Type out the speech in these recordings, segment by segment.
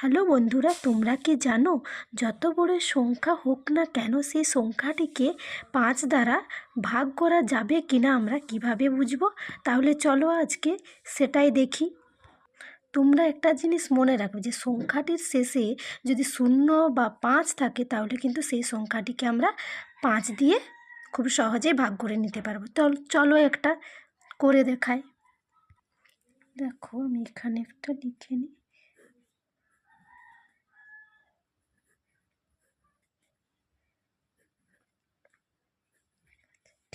Hello বন্ধুরা, তোমরা কি জানো? যত বড় সংখ্যা হোক না কেন সেই সংখ্যাটিকে পাঁচ দ্বারা ভাগ করা যাবে কি না আমরা কীভাবে বুঝব? তাহলে চলো আজকে সেটাই দেখি। তোমরা একটা জিনিস মনে রাখবে যে, সংখ্যাটির শেষে যদি শূন্য বা পাঁচ থাকে, তাহলে কিন্তু সেই সংখ্যাটিকে আমরা পাঁচ দিয়ে খুব সহজেই ভাগ করে নিতে পারব। চল, চলো একটা করে দেখাই। দেখো, আমি এখানে একটা লিখে নিই।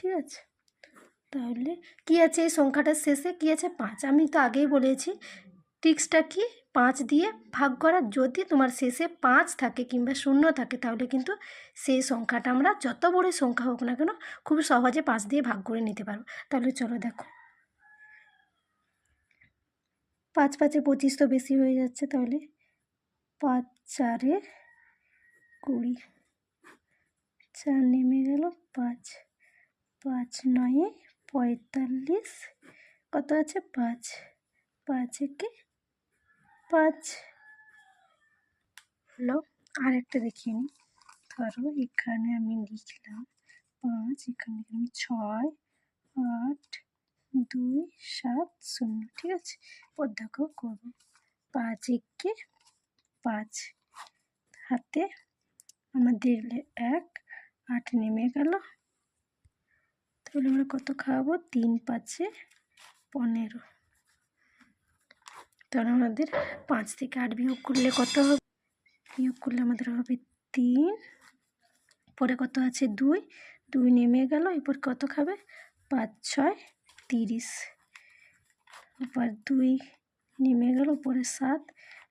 ঠিক আছে? তাহলে কী আছে এই সংখ্যাটার শেষে? কী আছে? পাঁচ। আমি তো আগেই বলেছি ট্রিক্সটা কি? পাঁচ দিয়ে ভাগ করা। যদি তোমার শেষে পাঁচ থাকে কিংবা শূন্য থাকে, তাহলে কিন্তু সেই সংখ্যাটা আমরা যত বড় সংখ্যা হোক না কেন খুব সহজে পাঁচ দিয়ে ভাগ করে নিতে পারব। তাহলে চলো দেখো। পাঁচ পাঁচে পঁচিশ তো বেশি হয়ে যাচ্ছে তাহলে। পাঁচ চারে কুড়ি, চার নেমে গেল পাঁচ। পাঁচ নয়ে পঁয়তাল্লিশ। কত আছে? পাঁচ। পাঁচ একে? পাঁচ। হলো আর একটা দেখিয়ে নিই ধরো এখানে আমি লিখলাম পাঁচ, এখানে লিখলাম ছয়, আট, দুই, সাত, শূন্য, ঠিক আছে? দেখো করব। পাঁচ একে? পাঁচ। হাতে আমাদের এক, আট নেমে গেল। তাহলে আমরা কত খাওয়াবো? তিন পাঁচে পনেরো। তাহলে আমাদের পাঁচ থেকে আট বিয়োগ করলে কত হবে? বিয়োগ করলে আমাদের হবে তিন। পরে কত আছে? দুই। দুই নেমে গেল, এরপর কত খাবে? পাঁচ, ছয়, তিরিশ। এবার দুই নেমে গেল, পরে সাত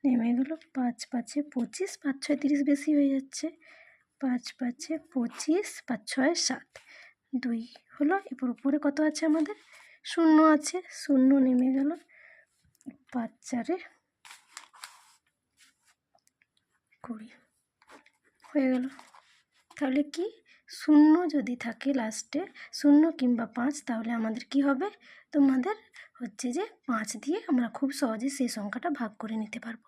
নেমে গেল, পাঁচ পাঁচে পঁচিশ, পাঁচ, ছয়, তিরিশ বেশি হয়ে যাচ্ছে। পাঁচ পাঁচে পঁচিশ, পাঁচ, ছয়, সাত। দুই। হলো, এরপর উপরে কত আছে আমাদের? শূন্য আছে, শূন্য নেমে গেল পাঁচ চারে কুড়ি হয়ে গেল। তাহলে কি? শূন্য যদি থাকে লাস্টে শূন্য কিংবা পাঁচ, তাহলে আমাদের কি হবে? তোমাদের হচ্ছে যে পাঁচ দিয়ে আমরা খুব সহজে সেই সংখ্যাটা ভাগ করে নিতে পারব।